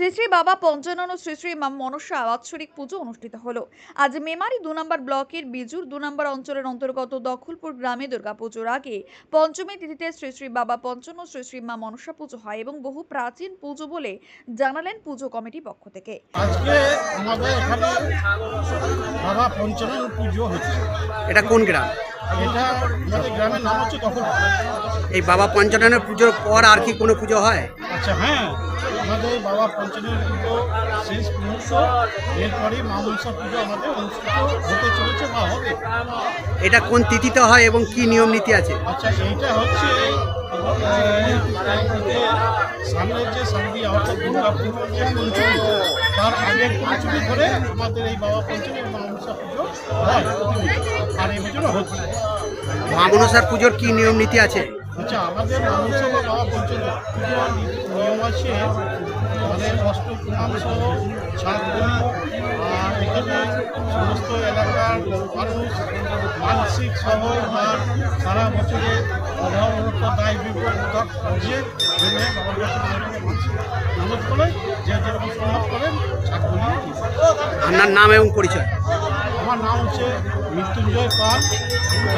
শ্রী শ্রী বাবা পঞ্চানন ও শ্রী শ্রী মা মনসা বাৎসরিক পুজো অনুষ্ঠিত হলো। আজ মেমারি দু নম্বর ব্লকের বিজুর দু নম্বর অঞ্চলের অন্তর্গত দখলপুর গ্রামে দুর্গাপুজোর আগে পঞ্চমী তিথিতে শ্রী শ্রী বাবা পঞ্চন ও শ্রী শ্রী মা মনসা পুজো হয় এবং বহু প্রাচীন পুজো বলে জানালেন পুজো কমিটি পক্ষ থেকে। আজকে আমাদের এখানে বাবা পঞ্চানন পুজো হচ্ছে। এটা কোন গ্রাম? এটা আমাদের গ্রামের নাম হচ্ছে দখল এই বাবা পঞ্চাননের পুজোর পর আর কি কোনো পুজো হয়? আচ্ছা হ্যাঁ আমাদের বাবা পঞ্চানন পুজো শেষ মুহূর্ত এরপরেই মা মনসা পুজো আমাদের অনুষ্ঠিত হতে চলেছে বা হবে। এটা কোন তিথিতে হয় এবং কি নিয়ম নীতি আছে? আচ্ছা এইটা হচ্ছে সামনের যে সামনে অর্থাৎ দুর্গা পুজোর যে পঞ্চমী তার আগের পঞ্চমী ধরে আমাদের এই বাবা পঞ্চমী মা মনসা পুজো হয় আর এই হচ্ছে। মা মনসার পুজোর কি নিয়ম নীতি আছে? আচ্ছা আমাদের মানুষ বা পর্যন্ত নিয়ম আছে মানে অষ্টপ্রণাম সহ ছাদগুলি সমস্ত এলাকার মানুষ মানসিক সহ বা সারা বছরে অভাব অনর্থ দায় বিপদ অনুরোধ যে যেরকম সম্ভব করেন আপনার নাম এবং পরিচয়? আমার নাম হচ্ছে মৃত্যুঞ্জয় পাল।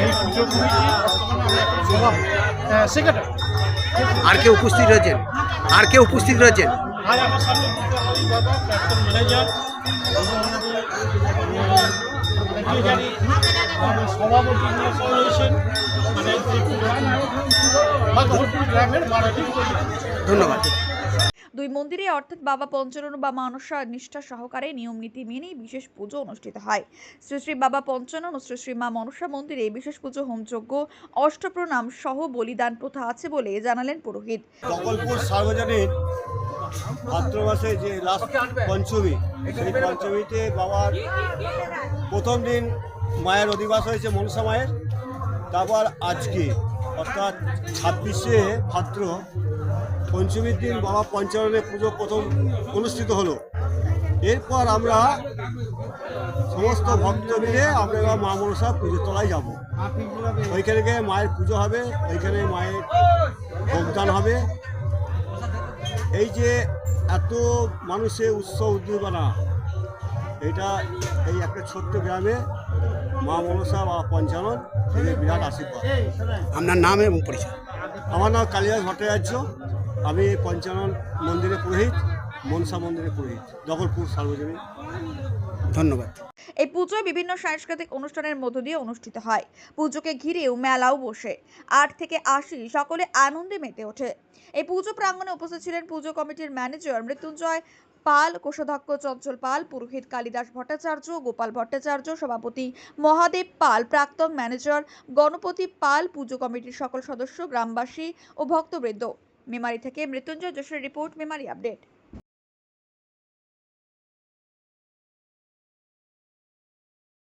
এই পুজো কমিটি সেক্রেটারি। আর কে উপস্থিত রয়েছেন? আর কে উপস্থিত রয়েছেন? আর আমার সামনে দুটো বাবা প্রাক্তন ম্যানেজার এবং আমাদের সভাপতি রয়েছেন মানে এই পুজো- ভাগবতপুর গ্রামের বারোটি ধন্যবাদ। দুই মন্দিরে অর্থাৎ বাবা পঞ্চানন বা মানসা নিষ্ঠা সহকারে নিয়ম নীতি মেনেই বিশেষ পুজো অনুষ্ঠিত হয়। শ্রী শ্রী বাবা পঞ্চানন ও শ্রী শ্রী মা মনসা মন্দিরে বিশেষ পুজো হোমযজ্ঞ অষ্টপ্রণাম সহ বলিদান প্রথা আছে বলে জানালেন পুরোহিত। সার্বজনীন ভাদ্র মাসে যে লাস্ট পঞ্চমী সেই পঞ্চমীতে বাবার প্রথম দিন মায়ের অধিবাস হয়েছে মনসা মায়ের। তারপর আজকে অর্থাৎ ছাব্বিশে ভাদ্র পঞ্চমীর দিন বাবা পঞ্চাননের পুজো প্রথম অনুষ্ঠিত হলো। এরপর আমরা সমস্ত ভক্ত মিলে আমরা এবার মা মনসা পুজো তলায় যাব। ওইখানে গিয়ে মায়ের পুজো হবে ওইখানে মায়ের ভোগদান হবে। এই যে এত মানুষের উৎসব উদ্দীপনা এটা এই একটা ছোট্ট গ্রামে মা মনসা বা পঞ্চানন এদের বিরাট আশীর্বাদ। আপনার নাম এবং পরিচয়। আমার নাম কালিদাস ভট্টাচার্য আমি পঞ্চানন মন্দিরে পুরোহিত মনসা মন্দিরে পুরোহিত দখলপুর সার্বজনীন। ধন্যবাদ। পুজোয় বিভিন্ন সাংস্কৃতিক অনুষ্ঠানের মধ্য দিয়ে অনুষ্ঠিত হয়। পুজোকে ঘিরেও মেলাও বসে। আট থেকে আশি সকলে আনন্দে মেতে ওঠে। এই পুজো প্রাঙ্গণে উপস্থিত ছিলেন পুজো কমিটির ম্যানেজার মৃত্যুঞ্জয় পাল, কোষাধ্যক্ষ চঞ্চল পাল, পুরোহিত কালিদাস ভট্টাচার্য, গোপাল ভট্টাচার্য, সভাপতি মহাদেব পাল, প্রাক্তন ম্যানেজার গণপতি পাল, পুজো কমিটির সকল সদস্য, গ্রামবাসী ও ভক্তবৃন্দ। মেমারি থেকে মৃত্যুঞ্জয় যশের রিপোর্ট, মেমারি আপডেট।